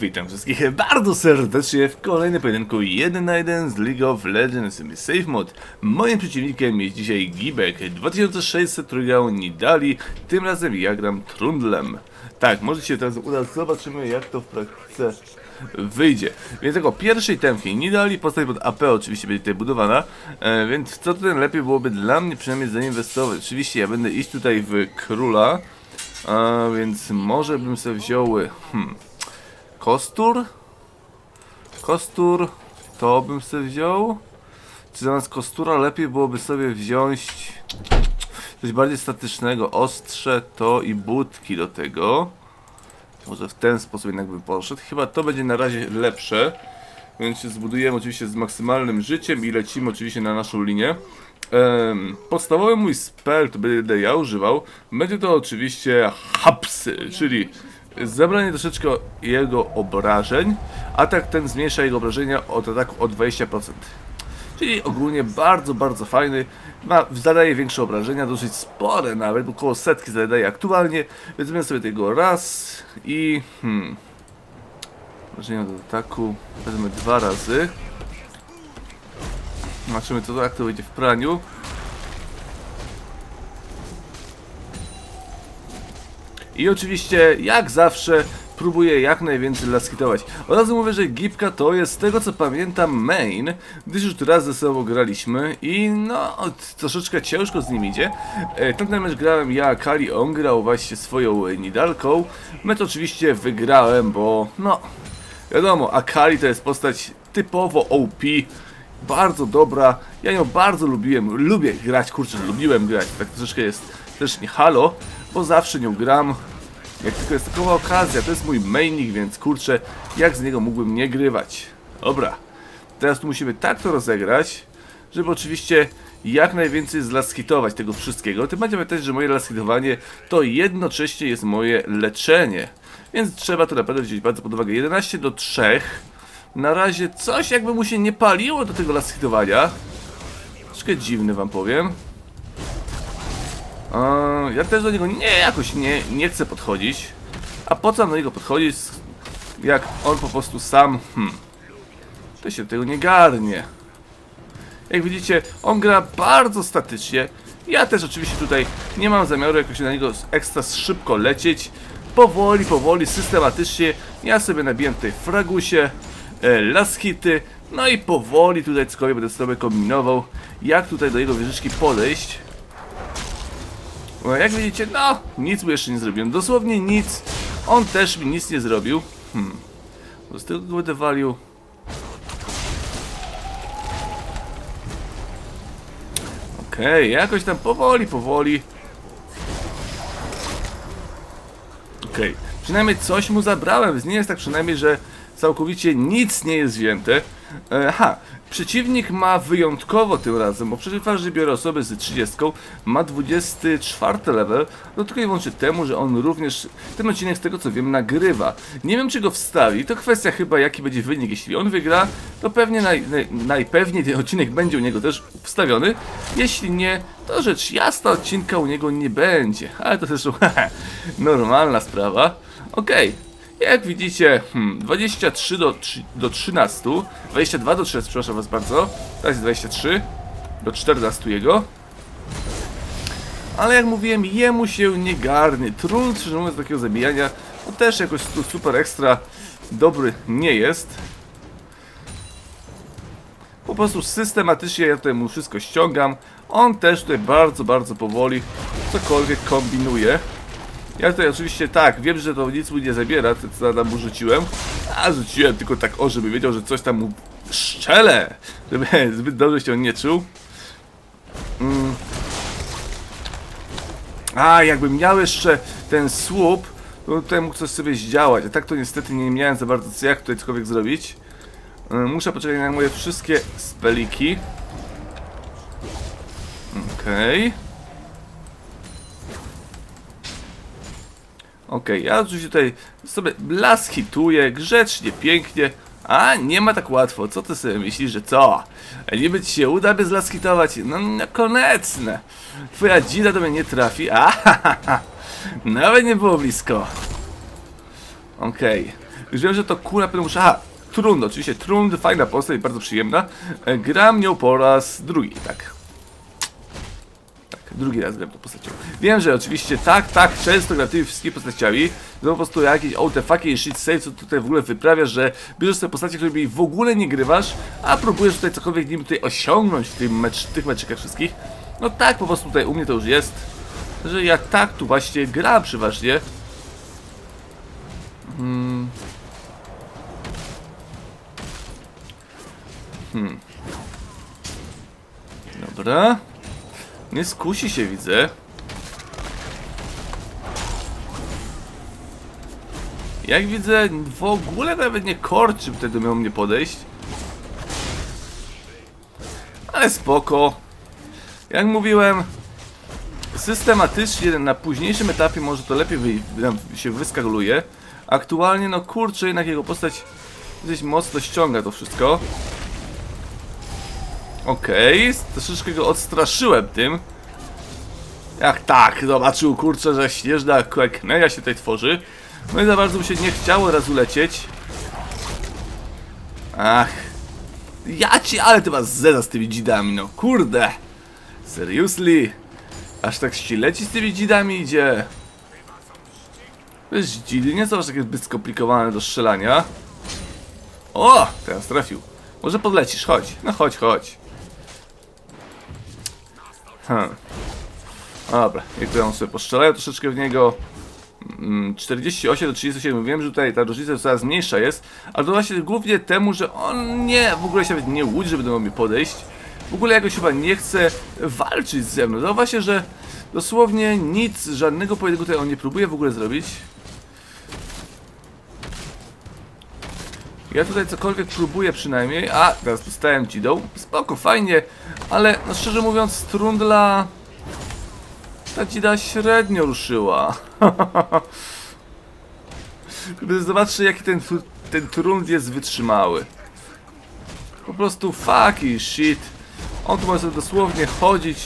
Witam wszystkich bardzo serdecznie w kolejnym pojedynku 1 na 1 z League of Legends Safe Mod. Moim przeciwnikiem jest dzisiaj Gibek 2600, który grał Nidali, tym razem ja gram Trundlem. Tak, może się teraz uda, zobaczymy jak to w praktyce wyjdzie. Więc jako pierwszej temki Nidali, postać pod AP oczywiście będzie tutaj budowana, e, więc co tutaj lepiej byłoby dla mnie przynajmniej zainwestować. Oczywiście ja będę iść tutaj w Króla, a więc może bym sobie wziął... Hmm, Kostur? Kostur to bym sobie wziął. Czy zamiast kostura lepiej byłoby sobie wziąć coś bardziej statycznego, ostrze to i budki do tego. Może w ten sposób jednak bym poszedł. Chyba to będzie na razie lepsze. Więc się zbudujemy oczywiście z maksymalnym życiem i lecimy oczywiście na naszą linię. Podstawowy mój spell, to będę ja używał, będzie to oczywiście hapsy, czyli zabranie troszeczkę jego obrażeń. Atak ten zmniejsza jego obrażenia od ataku o 20%. Czyli ogólnie bardzo, bardzo fajny. Ma, zadaje większe obrażenia, dosyć spore nawet, około setki zadaje aktualnie. Weźmiemy sobie tego raz i... Hmm, obrażenia do ataku wezmę dwa razy. Zobaczymy co to, jak to wyjdzie w praniu. I oczywiście, jak zawsze, próbuję jak najwięcej laskitować. Od razu mówię, że Gipka to jest, z tego co pamiętam, main, gdyż już raz ze sobą graliśmy i no, troszeczkę ciężko z nim idzie. E, Tamten mecz grałem ja, Kali, on grał właśnie swoją Nidalką. Mecz oczywiście wygrałem, bo no, wiadomo, Akali to jest postać typowo OP, bardzo dobra. Ja ją bardzo lubiłem, lubię grać, kurczę, lubiłem grać. Tak troszeczkę jest też nie halo, bo zawsze nią gram. Jak tylko jest takowa okazja, to jest mój mainik, więc kurczę, jak z niego mógłbym nie grywać. Dobra, teraz tu musimy tak to rozegrać, żeby oczywiście jak najwięcej zlaskitować tego wszystkiego. Tym bardziej pamiętać, że moje laskitowanie to jednocześnie jest moje leczenie. Więc trzeba to naprawdę wziąć bardzo pod uwagę. 11 do 3. Na razie coś jakby mu się nie paliło do tego laskitowania. Troszkę dziwny wam powiem. Ja też do niego nie, jakoś nie, nie chcę podchodzić. A po co do niego podchodzić, jak on po prostu sam, hmm, to się tego nie garnie. Jak widzicie, on gra bardzo statycznie. Ja też oczywiście tutaj nie mam zamiaru jakoś na niego ekstra szybko lecieć. Powoli, powoli, systematycznie. Ja sobie nabijam tutaj fragusie, e, laskity. No i powoli tutaj cokolwiek będę sobie kombinował, jak tutaj do jego wieżyczki podejść. Jak widzicie, no, nic mu jeszcze nie zrobiłem. Dosłownie nic. On też mi nic nie zrobił. Hmm. Z tego go będę walił. Okej, jakoś tam powoli, powoli. Okej, przynajmniej coś mu zabrałem. Nie jest tak przynajmniej, że całkowicie nic nie jest wzięte. E, Aha, przeciwnik ma wyjątkowo tym razem, bo przecież że biorę osobę z 30, ma 24 level, do tylko i wyłącznie temu, że on również ten odcinek z tego co wiem nagrywa. Nie wiem czy go wstawi, to kwestia chyba jaki będzie wynik. Jeśli on wygra, to pewnie naj, naj, najpewniej ten odcinek będzie u niego też wstawiony. Jeśli nie, to rzecz jasna odcinka u niego nie będzie. Ale to zresztą normalna sprawa. Okej. Jak widzicie, hmm, 23 do, trzy- do 13, 22 do 13, przepraszam was bardzo, teraz jest 23 do 14 jego. Ale jak mówiłem, jemu się nie garnie. Trudno, szczerze mówiąc, takiego zabijania, to też jakoś super ekstra dobry nie jest. Po prostu systematycznie ja tutaj mu wszystko ściągam. On też tutaj bardzo, bardzo powoli cokolwiek kombinuje. Ja tutaj oczywiście tak, wiem, że to nic mu nie zabiera, to co tam mu rzuciłem. A rzuciłem tylko tak o, żeby wiedział, że coś tam mu szczele, żeby zbyt dobrze się on nie czuł. Mm. A, jakbym miał jeszcze ten słup, to tutaj mógł coś sobie zdziałać. A tak to niestety nie miałem za bardzo co jak tutaj cokolwiek zrobić. Y, Muszę poczekać na moje wszystkie speliki. Okej. Okej, ja oczywiście tutaj sobie las hituję, grzecznie, pięknie. A, nie ma tak łatwo. Co ty sobie myślisz, że co? Niby ci się uda bez las hitować? No, no konecne. Twoja dzida do mnie nie trafi. A, ha, ha, ha. Nawet nie było blisko. Okej. Już wiem, że to kula pewnie muszę... Aha, Trund, oczywiście Trund, fajna postać, bardzo przyjemna. E, Gram nią po raz drugi, tak. Drugi raz gram tą postacią. Wiem, że oczywiście tak, tak, często gram tymi wszystkimi postaciami. To po prostu jakieś OTF-aki i shit save, co tutaj w ogóle wyprawiasz, że bierzesz sobie postacie, którymi w ogóle nie grywasz, a próbujesz tutaj cokolwiek nim tutaj osiągnąć w tym mecz, tych meczykach wszystkich. No tak, po prostu tutaj u mnie to już jest, że ja tak tu właśnie gram przeważnie. Hmm. Hmm. Dobra. Nie skusi się, widzę. Jak widzę, w ogóle nawet nie korczy wtedy miał mnie podejść. Ale spoko. Jak mówiłem, systematycznie na późniejszym etapie może to lepiej wy, się wyskaluje. Aktualnie, no kurczę, jednak jego postać gdzieś mocno ściąga to wszystko. Okej, troszeczkę go odstraszyłem tym. Jak tak, zobaczył kurczę, że śnieżna kneja się tutaj tworzy. No i za bardzo mu się nie chciało raz ulecieć. Ach. Ja ci, ale ty was zeda z tymi dzidami, no kurde. Seriously? Aż tak ci leci z tymi dzidami idzie. Wiesz, dzidy nie są aż takie zbyt skomplikowane do strzelania. O, teraz trafił. Może podlecisz, chodź. No chodź, chodź. Hmm. Dobra, jak on sobie postrzelają troszeczkę w niego. Mm, 48 do 37, wiem, że tutaj ta różnica coraz mniejsza jest, ale to właśnie głównie temu, że on nie, w ogóle się nawet nie łudzi, żeby do mnie podejść. W ogóle jakoś chyba nie chce walczyć ze mną. Zauważcie, że dosłownie nic, żadnego pojedynku tutaj on nie próbuje w ogóle zrobić. Ja tutaj cokolwiek próbuję przynajmniej, a teraz dostałem dzidą, spoko, fajnie, ale no szczerze mówiąc Strundla ta dzida średnio ruszyła. Gdy zobaczcie jaki ten, ten trund jest wytrzymały. Po prostu fucking shit. On tu może dosłownie chodzić.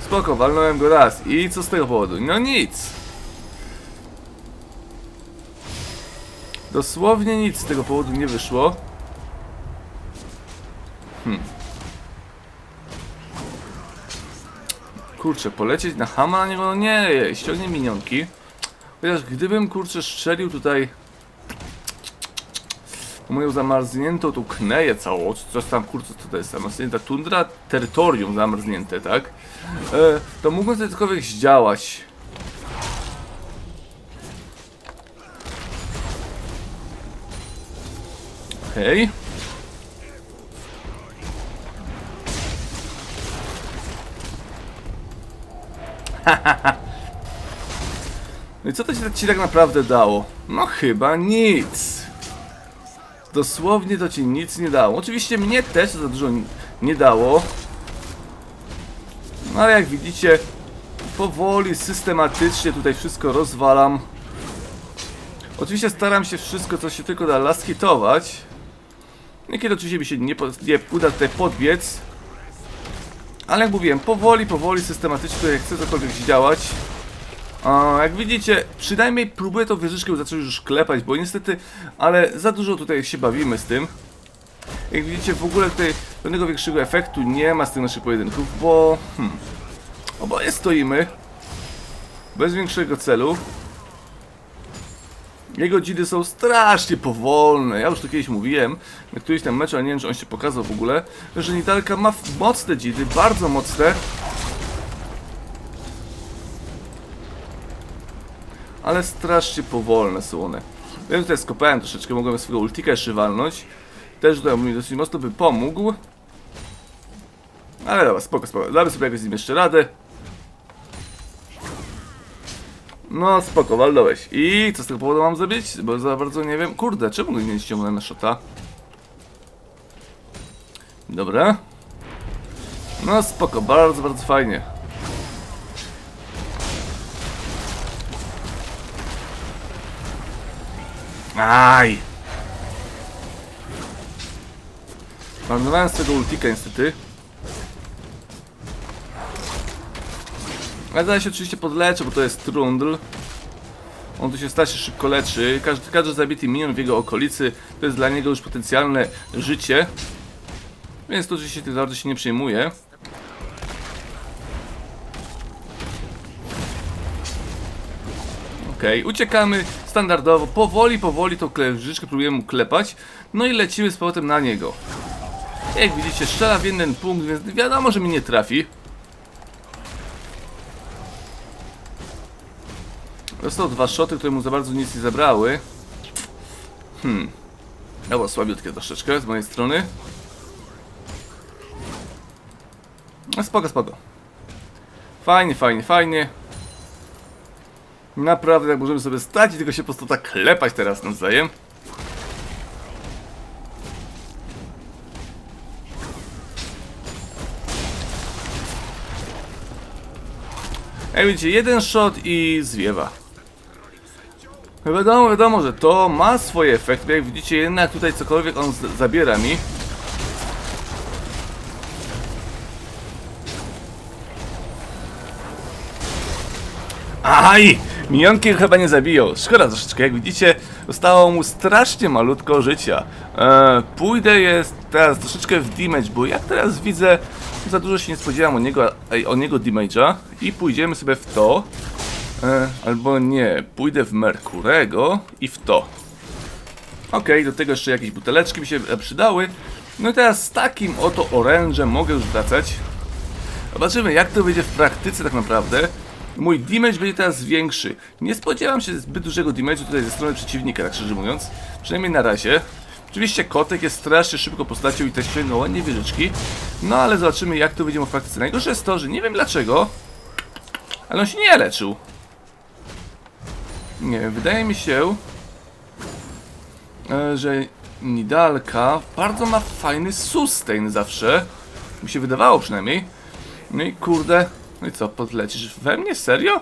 Spoko, walnąłem go raz. I co z tego powodu? No nic. Dosłownie nic z tego powodu nie wyszło. Hmm. Kurczę, polecieć na hama na niego? No nie, ściągnie minionki. Chociaż gdybym kurczę strzelił tutaj moją zamarzniętą tą kneję całą, coś tam kurczę, co to jest zamarznięta tundra, terytorium zamarznięte, tak? E, to mógłbym sobie cokolwiek zdziałać. Okej. No i co to ci, ci tak naprawdę dało? No chyba nic. Dosłownie to ci nic nie dało. Oczywiście mnie też za dużo nie dało. No ale jak widzicie, powoli, systematycznie tutaj wszystko rozwalam. Oczywiście staram się wszystko, co się tylko da, laskitować. Niekiedy oczywiście mi się nie, nie uda tutaj podbiec. Ale jak mówiłem, powoli, powoli, systematycznie tutaj chcę cokolwiek zdziałać. A, jak widzicie, przynajmniej próbuję tą wieżyczkę zacząć już klepać, bo niestety, ale za dużo tutaj się bawimy z tym. Jak widzicie, w ogóle tutaj żadnego większego efektu nie ma z tych naszych pojedynków, bo... Hmm, oboje stoimy. Bez większego celu. Jego dzidy są strasznie powolne. Ja już to kiedyś mówiłem na którymś tam meczu, ale nie wiem, czy on się pokazał w ogóle, że Nidalka ma mocne dzidy, bardzo mocne. Ale strasznie powolne są one. Ja tutaj skopałem troszeczkę, mogłem swojego ultika jeszcze walnąć. Też tutaj mi dosyć mocno by pomógł. Ale dobra, spoko, spoko. Damy sobie jakoś z nim jeszcze radę. No spoko, walnąłeś. I co z tego powodu mam zrobić? Bo za bardzo nie wiem. Kurde, czemu go nie ściągnę na shota? Dobra. No spoko, bardzo, bardzo fajnie. Aj! Marnowałem swego ultika niestety. Zaraz się oczywiście podleczę, bo to jest trundl. On tu się strasznie szybko leczy. Każdy, każdy zabity minion w jego okolicy to jest dla niego już potencjalne życie. Więc to oczywiście tym bardzo się nie przejmuje. Okej, uciekamy standardowo, powoli, powoli tą klężyczkę próbujemy klepać. No i lecimy z powrotem na niego. Jak widzicie, strzela w jeden punkt, więc wiadomo, że mi nie trafi. Dostał dwa szoty, które mu za bardzo nic nie zabrały. Hmm. Było słabiutkie troszeczkę z mojej strony. No spoko, spoko. Fajnie, fajnie, fajnie. Naprawdę, jak możemy sobie stać i tylko się po prostu tak klepać teraz nawzajem. Jak widzicie, jeden shot i zwiewa. Wiadomo, wiadomo, że to ma swoje efekty. Jak widzicie, jednak tutaj cokolwiek on zabiera mi. Aj! Minionki chyba nie zabiją. Szkoda troszeczkę. Jak widzicie, zostało mu strasznie malutko życia. E, pójdę jest teraz troszeczkę w damage, bo jak teraz widzę, za dużo się nie spodziewam od niego, od niego damage'a. I pójdziemy sobie w to. E, albo nie, pójdę w Merkurego i w to. Okej, do tego jeszcze jakieś buteleczki mi się e, przydały. No i teraz z takim oto orężem mogę już wracać. Zobaczymy jak to wyjdzie w praktyce tak naprawdę. Mój damage będzie teraz większy. Nie spodziewam się zbyt dużego damage'u tutaj ze strony przeciwnika, tak szczerze mówiąc. Przynajmniej na razie. Oczywiście kotek jest strasznie szybko postacią i też sięgnął ładnie wieżyczki. No ale zobaczymy jak to mu w praktyce. Najgorsze jest to, że nie wiem dlaczego, ale on się nie leczył. Nie wydaje mi się, e, że Nidalka bardzo ma fajny sustain zawsze. Mi się wydawało przynajmniej. No i kurde, no i co, podlecisz we mnie? Serio?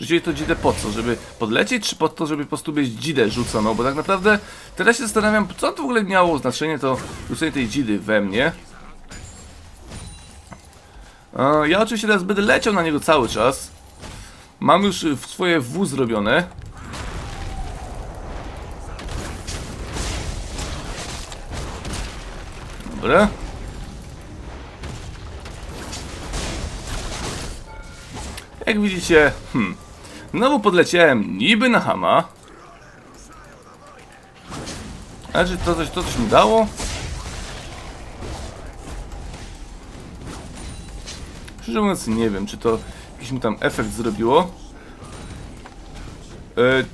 Rzuciłeś to dzidę po co? Żeby podlecieć, czy po to, żeby po prostu mieć dzidę rzuconą? Bo tak naprawdę teraz się zastanawiam, co to w ogóle miało znaczenie to rzucenie tej dzidy we mnie. E, Ja oczywiście teraz będę leciał na niego cały czas. Mam już y, swoje W zrobione. Dobra. Jak widzicie, hmm, znowu podleciałem niby na hama. Ale czy to coś, to coś mi dało? Szczerze mówiąc nie wiem, czy to jakiś mu tam efekt zrobiło. E,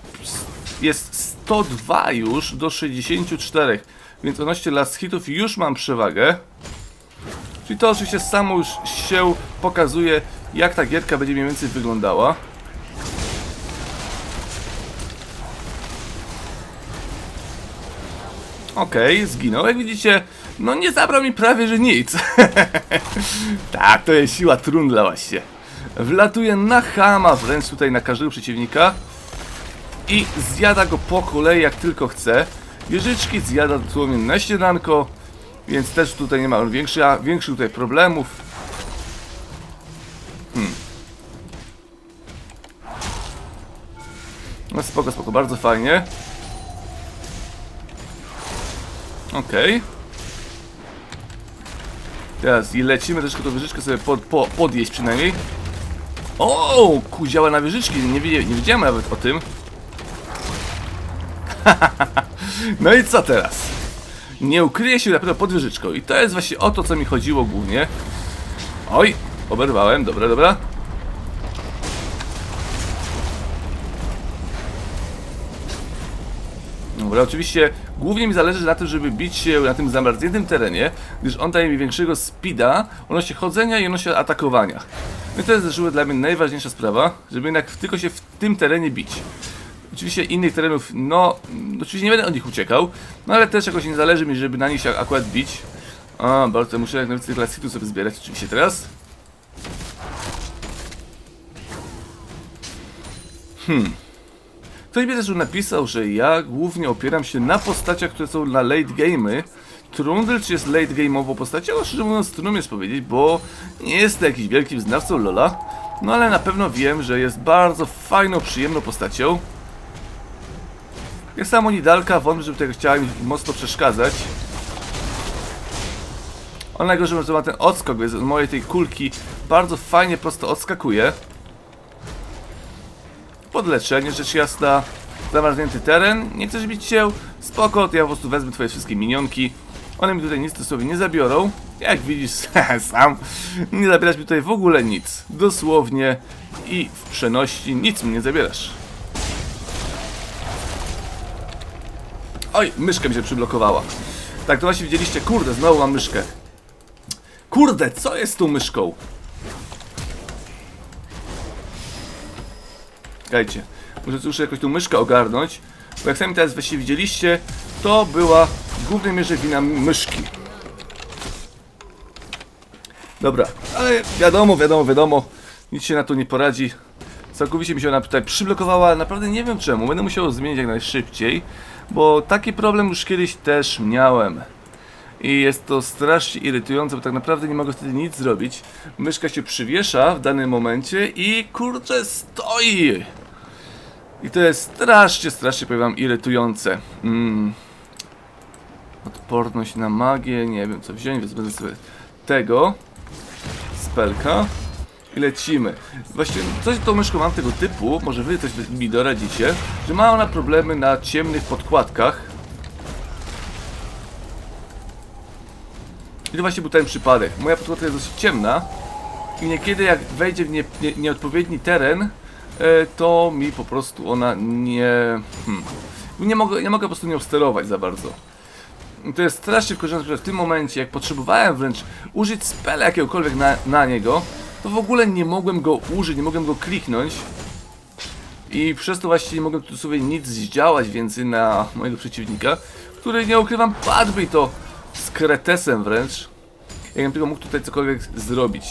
jest 102 już do 64, więc odnośnie last hitów już mam przewagę. Czyli to oczywiście samo już się pokazuje, jak ta gierka będzie mniej więcej wyglądała. Okej, zginął. Jak widzicie, no nie zabrał mi prawie, że nic. tak, to jest siła trundla właśnie. Wlatuje na hama wręcz tutaj na każdego przeciwnika i zjada go po kolei jak tylko chce. Wieżyczki zjada dosłownie na śniadanko, więc też tutaj nie ma większych, większych tutaj problemów. Hmm. No spoko, spoko, bardzo fajnie. Okej. Teraz i lecimy troszkę tą wieżyczkę sobie pod, po, podjeść przynajmniej. O, kuziała na wieżyczki, nie, wiedzia- nie wiedziałem nawet o tym. no i co teraz? Nie ukryje się na pewno pod wieżyczką i to jest właśnie o to, co mi chodziło głównie. Oj, oberwałem, dobra, dobra. Dobra, oczywiście głównie mi zależy na tym, żeby bić się na tym zamarzniętym terenie, gdyż on daje mi większego speeda, odnośnie chodzenia i odnośnie atakowania. No i to jest dla mnie najważniejsza sprawa, żeby jednak tylko się w tym terenie bić. Oczywiście innych terenów, no, oczywiście nie będę od nich uciekał, no ale też jakoś nie zależy mi, żeby na nich się akurat bić. A, bardzo muszę jak najwięcej klasytu sobie zbierać oczywiście teraz. Ktoś mi też już napisał, że ja głównie opieram się na postaciach, które są na late game'y. Trundle czy jest late game'ową postacią? No, szczerze mówiąc trudno mi jest powiedzieć, bo nie jestem jakimś wielkim znawcą Lola. No ale na pewno wiem, że jest bardzo fajną, przyjemną postacią. Jak samo Nidalka, wątpię, żeby tego chciała mi mocno przeszkadzać. On najgorzej, że ma ten odskok, więc od mojej tej kulki bardzo fajnie prosto odskakuje. Podleczenie, rzecz jasna. Zamarznięty teren. Nie chcesz bić się? Spoko, to ja po prostu wezmę twoje wszystkie minionki. One mi tutaj nic dosłownie nie zabiorą. Jak widzisz sam, nie zabierasz mi tutaj w ogóle nic. Dosłownie i w przeności nic mi nie zabierasz. Oj, myszka mi się przyblokowała. Tak, to właśnie widzieliście, kurde, znowu mam myszkę. Kurde, co jest tą myszką? Czekajcie, muszę już jakoś tą myszkę ogarnąć, bo jak sami teraz właśnie widzieliście, to była w głównej mierze wina myszki. Dobra, ale wiadomo, wiadomo, wiadomo, nic się na to nie poradzi. Całkowicie mi się ona tutaj przyblokowała, naprawdę nie wiem czemu, będę musiał zmienić jak najszybciej, bo taki problem już kiedyś też miałem. I jest to strasznie irytujące, bo tak naprawdę nie mogę wtedy nic zrobić. Myszka się przywiesza w danym momencie i kurczę stoi. I to jest strasznie, strasznie powiem wam irytujące. Mm. Odporność na magię, nie wiem co wziąć, więc będę sobie tego spelka i lecimy. Właściwie coś tą myszką mam tego typu, może wy coś mi doradzicie, że ma ona problemy na ciemnych podkładkach. I to właśnie był ten przypadek. Moja podkładka jest dosyć ciemna i niekiedy jak wejdzie w nie, nie, nieodpowiedni teren, e, to mi po prostu ona nie... Hmm, nie, mogę, nie mogę po prostu nią sterować za bardzo. To jest strasznie wkurzające, że w tym momencie, jak potrzebowałem wręcz użyć spela jakiegokolwiek na, na niego, to w ogóle nie mogłem go użyć, nie mogłem go kliknąć. I przez to właściwie nie mogłem tu sobie nic zdziałać więcej na mojego przeciwnika, który nie ukrywam, padłby to z kretesem wręcz. Jakbym tylko mógł tutaj cokolwiek zrobić.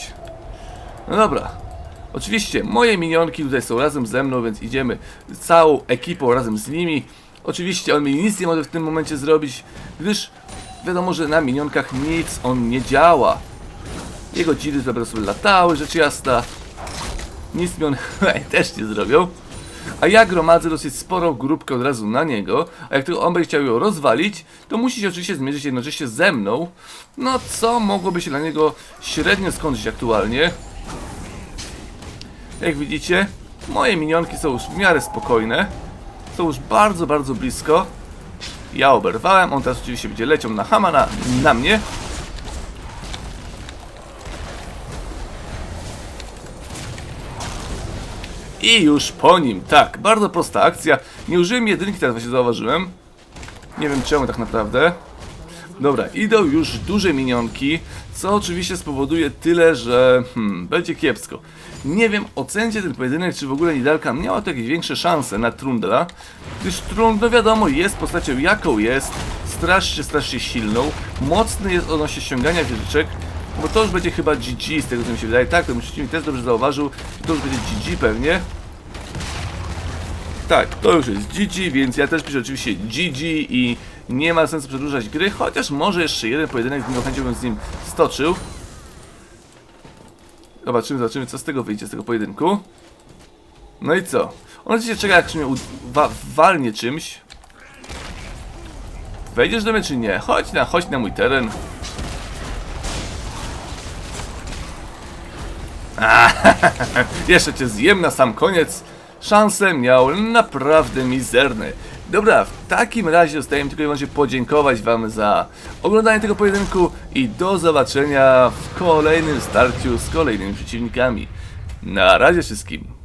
No dobra. Oczywiście moje minionki tutaj są razem ze mną, więc idziemy całą ekipą razem z nimi. Oczywiście on mi nic nie może w tym momencie zrobić, gdyż wiadomo, że na minionkach nic on nie działa. Jego dzidy sobie sobie latały, rzecz jasna. Nic mi one też nie zrobią. A ja gromadzę dosyć sporą grupkę od razu na niego, a jak tylko on będzie chciał ją rozwalić, to musi się oczywiście zmierzyć jednocześnie ze mną. No co mogłoby się dla niego średnio skończyć aktualnie. Jak widzicie, moje minionki są już w miarę spokojne. Są już bardzo, bardzo blisko. Ja oberwałem, on teraz oczywiście będzie leciał na hama na, na mnie. I już po nim, tak, bardzo prosta akcja. Nie użyłem jedynki, teraz właśnie zauważyłem. Nie wiem czemu tak naprawdę. Dobra, idą już duże minionki, co oczywiście spowoduje tyle, że hmm, będzie kiepsko. Nie wiem, ocencie ten pojedynek, czy w ogóle Nidalka miała tu jakieś większe szanse na Trundla, gdyż Trundle, no wiadomo, jest postacią jaką jest, strasznie, strasznie silną, mocny jest odnośnie ściągania wieżyczek, bo to już będzie chyba GG z tego co mi się wydaje, tak, ten przeciwnik też dobrze zauważył, to już będzie GG pewnie. Tak, to już jest GG, więc ja też piszę oczywiście GG i nie ma sensu przedłużać gry, chociaż może jeszcze jeden pojedynek z nim chęcią bym z nim stoczył. Zobaczymy, zobaczymy co z tego wyjdzie, z tego pojedynku. No i co? On oczywiście czeka jak mnie wa walnie czymś. Wejdziesz do mnie czy nie? Chodź na, chodź na mój teren. Jeszcze cię zjem na sam koniec. Szanse miał naprawdę mizerne. Dobra, w takim razie zostaje mi tylko i wyłącznie podziękować Wam za oglądanie tego pojedynku i do zobaczenia w kolejnym starciu z kolejnymi przeciwnikami. Na razie wszystkim.